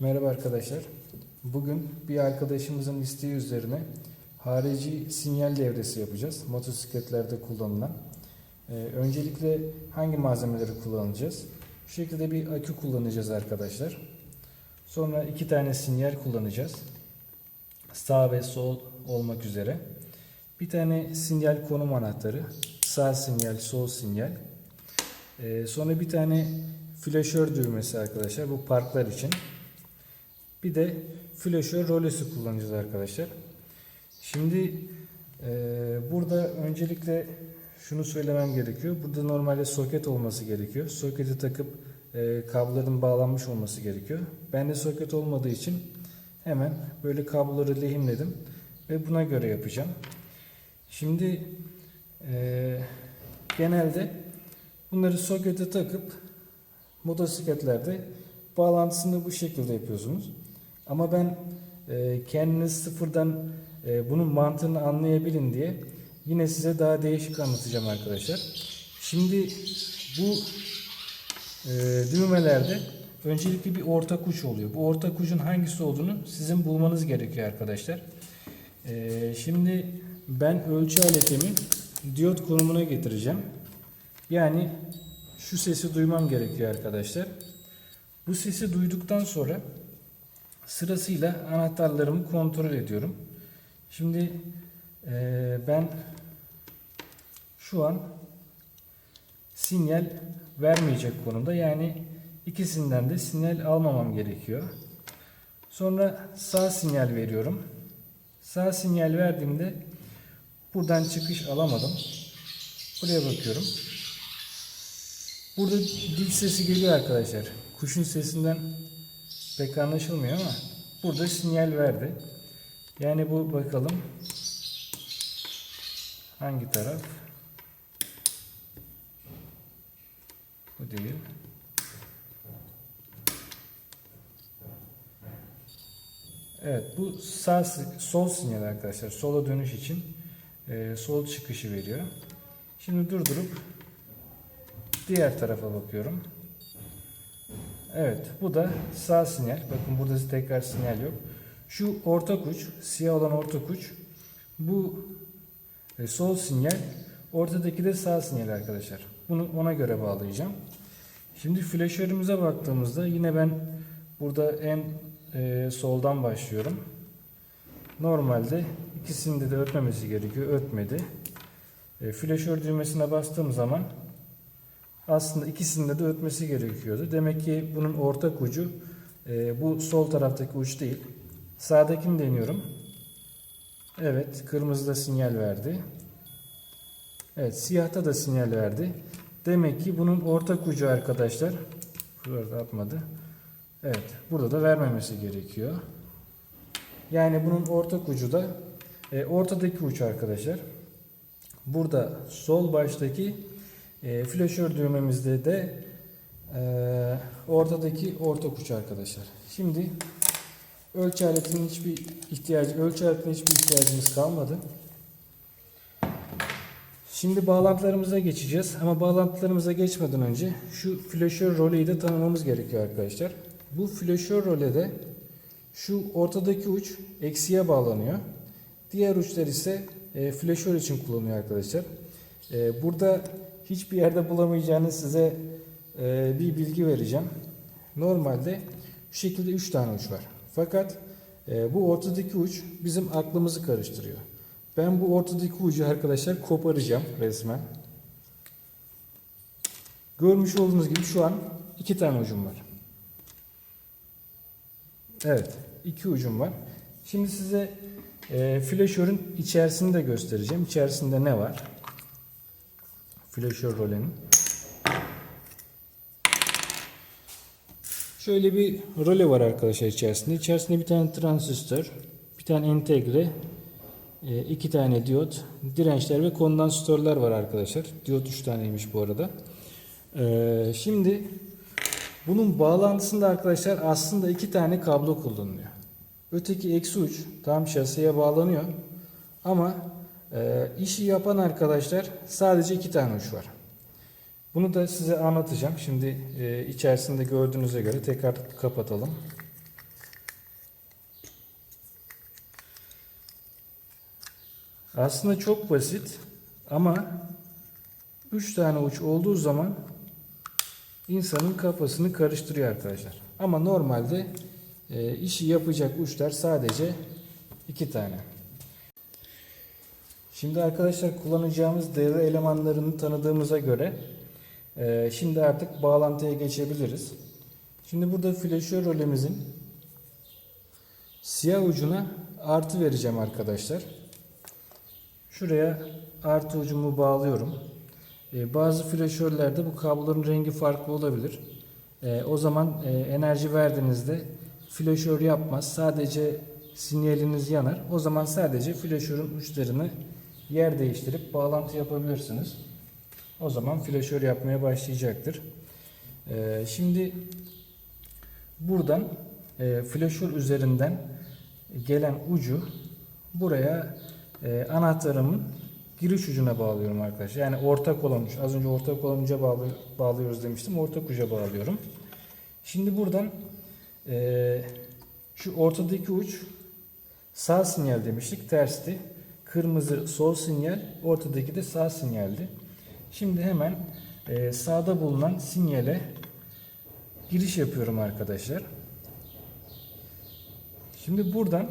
Merhaba arkadaşlar. Bugün bir arkadaşımızın isteği üzerine harici sinyal devresi yapacağız. Motosikletlerde kullanılan. Ee, öncelikle hangi malzemeleri kullanacağız? Bu şekilde bir akü kullanacağız arkadaşlar. Sonra iki tane sinyal kullanacağız. Sağ ve sol olmak üzere. Bir tane sinyal konum anahtarı. Sağ sinyal, sol sinyal. Ee, sonra bir tane flaşör düğmesi arkadaşlar. Bu parklar için. Bir de flaşör rolesi kullanacağız arkadaşlar. Şimdi e, burada öncelikle şunu söylemem gerekiyor. Burada normalde soket olması gerekiyor. Soketi takıp e, kabloların bağlanmış olması gerekiyor. Bende soket olmadığı için hemen böyle kabloları lehimledim ve buna göre yapacağım. Şimdi e, genelde bunları sokete takıp motosikletlerde bağlantısını bu şekilde yapıyorsunuz. Ama ben e, kendiniz sıfırdan e, bunun mantığını anlayabilin diye yine size daha değişik anlatacağım arkadaşlar. Şimdi bu e, düğmelerde öncelikle bir ortak uç oluyor. Bu ortak ucun hangisi olduğunu sizin bulmanız gerekiyor arkadaşlar. E, şimdi ben ölçü aletimi diyot konumuna getireceğim. Yani şu sesi duymam gerekiyor arkadaşlar. Bu sesi duyduktan sonra sırasıyla anahtarlarımı kontrol ediyorum. Şimdi eee, ben şu an sinyal vermeyecek konumda. Yani ikisinden de sinyal almamam gerekiyor. Sonra sağ sinyal veriyorum. Sağ sinyal verdiğimde buradan çıkış alamadım. Buraya bakıyorum. Burada dil sesi geliyor arkadaşlar. Kuşun sesinden pek anlaşılmıyor ama burada sinyal verdi. Yani bu bakalım hangi taraf? Bu değil. Evet bu sağ sol sinyal arkadaşlar. Sola dönüş için e, sol çıkışı veriyor. Şimdi durdurup diğer tarafa bakıyorum. Evet bu da sağ sinyal. Bakın burada tekrar sinyal yok. Şu ortak uç, siyah olan ortak uç. Bu e, sol sinyal. Ortadaki de sağ sinyal arkadaşlar. Bunu ona göre bağlayacağım. Şimdi flaşörümüze baktığımızda yine ben burada en e, soldan başlıyorum. Normalde ikisinde de ötmemesi gerekiyor. Ötmedi. E, flaşör düğmesine bastığım zaman aslında ikisinde de ötmesi gerekiyordu. Demek ki bunun ortak ucu e, bu sol taraftaki uç değil. Sağdakini deniyorum. Evet, kırmızıda sinyal verdi. Evet, siyahta da sinyal verdi. Demek ki bunun ortak ucu arkadaşlar. Burada atmadı. Evet, burada da vermemesi gerekiyor. Yani bunun ortak ucu da e, ortadaki uç arkadaşlar. Burada sol baştaki e, flaşör düğmemizde de e, ortadaki ortak uç arkadaşlar. Şimdi ölçü aletinin hiçbir ihtiyacı ölçü aletine hiçbir ihtiyacımız kalmadı. Şimdi bağlantılarımıza geçeceğiz ama bağlantılarımıza geçmeden önce şu flaşör roleyi de tanımamız gerekiyor arkadaşlar. Bu flaşör rolede şu ortadaki uç eksiye bağlanıyor. Diğer uçlar ise e, flaşör için kullanılıyor arkadaşlar. E, burada hiçbir yerde bulamayacağınız size e, bir bilgi vereceğim. Normalde şu şekilde 3 tane uç var. Fakat e, bu ortadaki uç bizim aklımızı karıştırıyor. Ben bu ortadaki ucu arkadaşlar koparacağım resmen. Görmüş olduğunuz gibi şu an iki tane ucum var. Evet, iki ucum var. Şimdi size e, flaşörün içerisini göstereceğim. İçerisinde ne var? Flaşör rolenin. Şöyle bir role var arkadaşlar içerisinde. İçerisinde bir tane transistör, bir tane entegre, e, iki tane diyot, dirençler ve kondansatörler var arkadaşlar. Diyot 3 taneymiş bu arada. E, şimdi bunun bağlantısında arkadaşlar aslında iki tane kablo kullanılıyor. Öteki eksi uç tam şasiye bağlanıyor. Ama e, işi yapan arkadaşlar sadece iki tane uç var. Bunu da size anlatacağım. Şimdi e, içerisinde gördüğünüze göre tekrar kapatalım. Aslında çok basit ama 3 tane uç olduğu zaman insanın kafasını karıştırıyor arkadaşlar. Ama normalde e, işi yapacak uçlar sadece 2 tane. Şimdi arkadaşlar kullanacağımız devre elemanlarını tanıdığımıza göre e, şimdi artık bağlantıya geçebiliriz. Şimdi burada flaşör rölemizin siyah ucuna artı vereceğim arkadaşlar. Şuraya artı ucumu bağlıyorum. Ee, bazı flaşörlerde bu kabloların rengi farklı olabilir. Ee, o zaman e, enerji verdiğinizde flaşör yapmaz. Sadece sinyaliniz yanar. O zaman sadece flaşörün uçlarını yer değiştirip bağlantı yapabilirsiniz. O zaman flaşör yapmaya başlayacaktır. Ee, şimdi buradan e, flaşör üzerinden gelen ucu buraya e, anahtarımın giriş ucuna bağlıyorum arkadaşlar. Yani ortak olan uç. Az önce ortak olan uca bağlı, bağlıyoruz demiştim. Ortak uca bağlıyorum. Şimdi buradan e, şu ortadaki uç sağ sinyal demiştik. Tersti. Kırmızı sol sinyal. Ortadaki de sağ sinyaldi. Şimdi hemen e, sağda bulunan sinyale giriş yapıyorum arkadaşlar. Şimdi buradan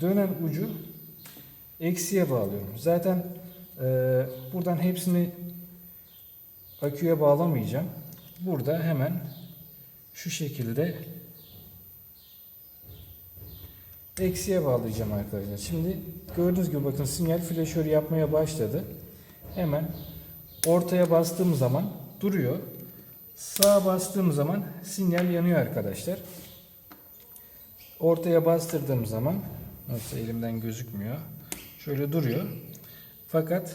dönen ucu eksiye bağlıyorum. Zaten e, buradan hepsini aküye bağlamayacağım. Burada hemen şu şekilde eksiye bağlayacağım arkadaşlar. Şimdi gördüğünüz gibi bakın sinyal flaşör yapmaya başladı. Hemen ortaya bastığım zaman duruyor. Sağa bastığım zaman sinyal yanıyor arkadaşlar. Ortaya bastırdığım zaman nasıl elimden gözükmüyor. Şöyle duruyor. Fakat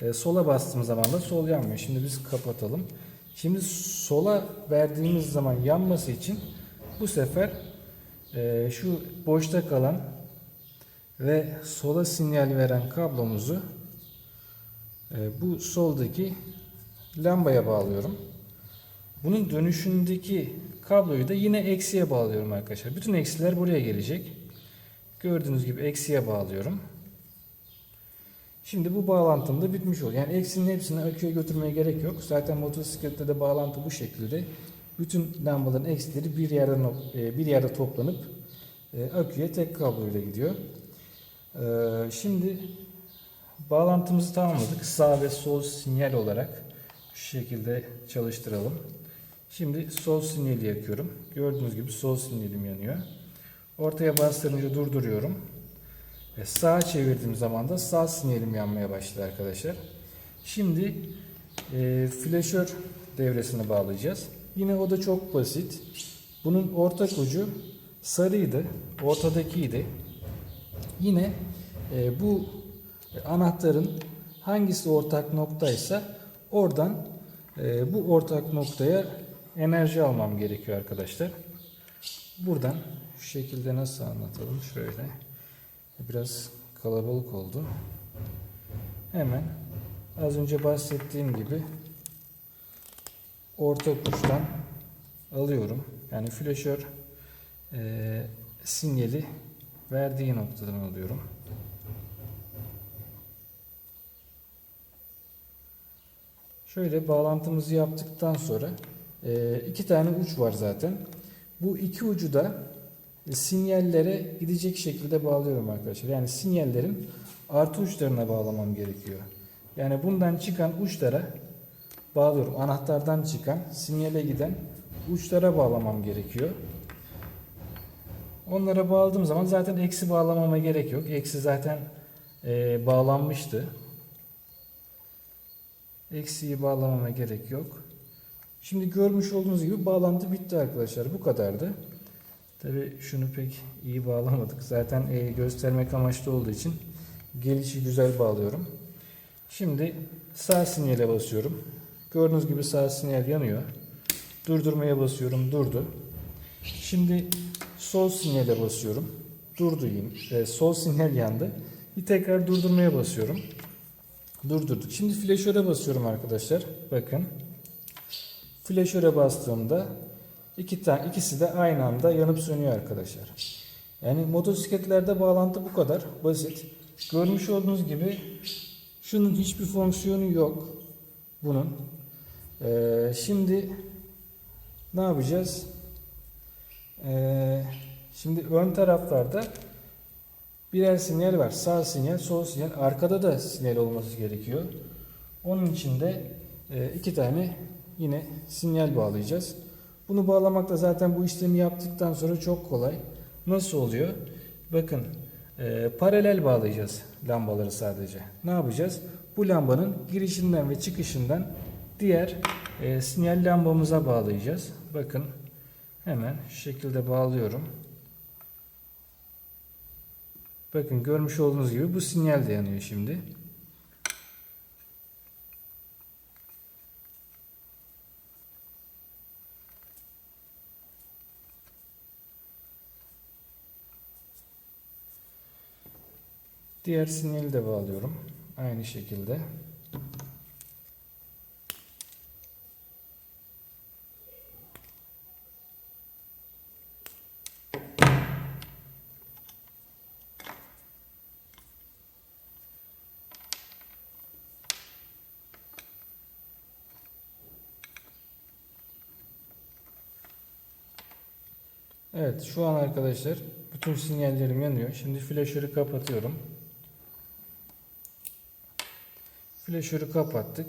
e, sola bastığım zaman da sol yanmıyor. Şimdi biz kapatalım. Şimdi sola verdiğimiz zaman yanması için bu sefer e, şu boşta kalan ve sola sinyal veren kablomuzu e, bu soldaki lambaya bağlıyorum. Bunun dönüşündeki kabloyu da yine eksiye bağlıyorum arkadaşlar. Bütün eksiler buraya gelecek. Gördüğünüz gibi eksiye bağlıyorum. Şimdi bu bağlantım da bitmiş oluyor. Yani eksinin hepsini aküye götürmeye gerek yok. Zaten motosiklette de bağlantı bu şekilde. Bütün lambaların eksileri bir yerden bir yerde toplanıp e, aküye tek kabloyla gidiyor. E, Şimdi bağlantımızı tamamladık. Sağ ve sol sinyal olarak şu şekilde çalıştıralım. Şimdi sol sinyali yakıyorum. Gördüğünüz gibi sol sinyalim yanıyor. Ortaya bastırınca durduruyorum. Ve sağa çevirdiğim zaman da sağ sinyalim yanmaya başladı arkadaşlar. Şimdi e, flaşör devresini bağlayacağız. Yine o da çok basit. Bunun ortak ucu sarıydı. Ortadakiydi. Yine e, bu anahtarın hangisi ortak noktaysa oradan e, bu ortak noktaya enerji almam gerekiyor arkadaşlar. Buradan şu şekilde nasıl anlatalım? Şöyle. Biraz kalabalık oldu. Hemen az önce bahsettiğim gibi orta uçtan alıyorum. Yani flaşör e, sinyali verdiği noktadan alıyorum. Şöyle bağlantımızı yaptıktan sonra e, iki tane uç var zaten. Bu iki ucu da e, sinyallere gidecek şekilde bağlıyorum arkadaşlar. Yani sinyallerin artı uçlarına bağlamam gerekiyor. Yani bundan çıkan uçlara bağlıyorum. Anahtardan çıkan sinyale giden uçlara bağlamam gerekiyor. Onlara bağladığım zaman zaten eksi bağlamama gerek yok. Eksi zaten e, bağlanmıştı. Eksiği bağlamama gerek yok. Şimdi görmüş olduğunuz gibi bağlantı bitti arkadaşlar. Bu kadardı. Tabi şunu pek iyi bağlamadık. Zaten e, göstermek amaçlı olduğu için gelişi güzel bağlıyorum. Şimdi sağ sinyale basıyorum. Gördüğünüz gibi sağ sinyal yanıyor. Durdurmaya basıyorum. Durdu. Şimdi sol sinyale basıyorum. Durdu yine. E, sol sinyal yandı. Bir tekrar durdurmaya basıyorum. Durdurduk. Şimdi flaşöre basıyorum arkadaşlar. Bakın. Flaşöre bastığımda iki tane ikisi de aynı anda yanıp sönüyor arkadaşlar. Yani motosikletlerde bağlantı bu kadar basit. görmüş olduğunuz gibi şunun hiçbir fonksiyonu yok. Bunun. Ee, şimdi ne yapacağız? Ee, şimdi ön taraflarda birer sinyal var. Sağ sinyal, sol sinyal. Arkada da sinyal olması gerekiyor. Onun için de e, iki tane yine sinyal bağlayacağız. Bunu bağlamak da zaten bu işlemi yaptıktan sonra çok kolay. Nasıl oluyor? Bakın e, paralel bağlayacağız lambaları sadece. Ne yapacağız? Bu lambanın girişinden ve çıkışından diğer e, sinyal lambamıza bağlayacağız. Bakın hemen şu şekilde bağlıyorum. Bakın görmüş olduğunuz gibi bu sinyal de yanıyor şimdi. Diğer sinyali de bağlıyorum. Aynı şekilde. Evet şu an arkadaşlar bütün sinyallerim yanıyor. Şimdi flaşörü kapatıyorum. Flaşörü kapattık.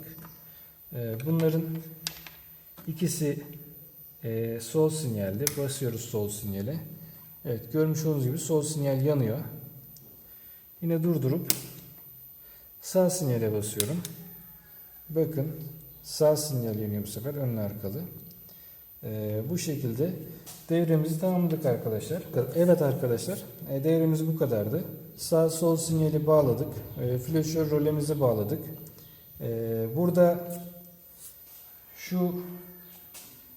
Ee, Bunların ikisi e, sol sinyalde. Basıyoruz sol sinyale. Evet görmüş olduğunuz gibi sol sinyal yanıyor. Yine durdurup sağ sinyale basıyorum. Bakın sağ sinyal yanıyor bu sefer önlü arkalı. Ee, bu şekilde devremizi tamamladık arkadaşlar. Evet arkadaşlar e, devremiz bu kadardı. Sağ sol sinyali bağladık. E, flaşör rolemizi bağladık. E, burada şu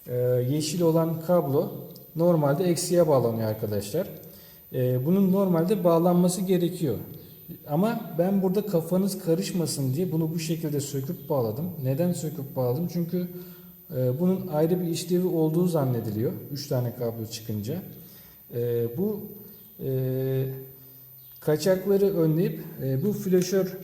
e, yeşil olan kablo normalde eksiye bağlanıyor arkadaşlar. Bunun normalde bağlanması gerekiyor. Ama ben burada kafanız karışmasın diye bunu bu şekilde söküp bağladım. Neden söküp bağladım? Çünkü bunun ayrı bir işlevi olduğu zannediliyor. 3 tane kablo çıkınca. E, bu e, kaçakları önleyip e, bu flaşör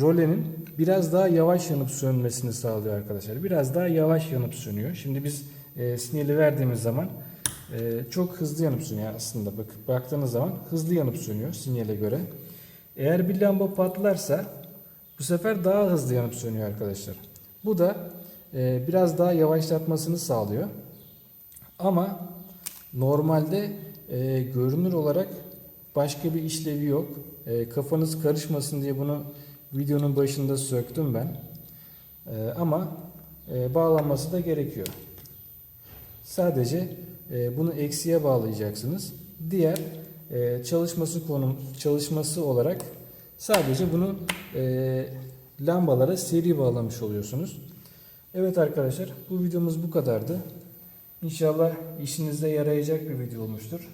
rolenin biraz daha yavaş yanıp sönmesini sağlıyor arkadaşlar. Biraz daha yavaş yanıp sönüyor. Şimdi biz e, sinyali verdiğimiz zaman çok hızlı yanıp sönüyor aslında. Bak, baktığınız zaman hızlı yanıp sönüyor sinyale göre. Eğer bir lamba patlarsa bu sefer daha hızlı yanıp sönüyor arkadaşlar. Bu da biraz daha yavaşlatmasını sağlıyor. Ama normalde e, görünür olarak başka bir işlevi yok. E, kafanız karışmasın diye bunu videonun başında söktüm ben. E, ama e, bağlanması da gerekiyor. Sadece e, bunu eksiye bağlayacaksınız. Diğer e, çalışması konum çalışması olarak sadece bunu e, lambalara seri bağlamış oluyorsunuz. Evet arkadaşlar bu videomuz bu kadardı. İnşallah işinize yarayacak bir video olmuştur.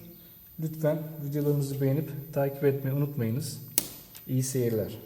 Lütfen videolarımızı beğenip takip etmeyi unutmayınız. İyi seyirler.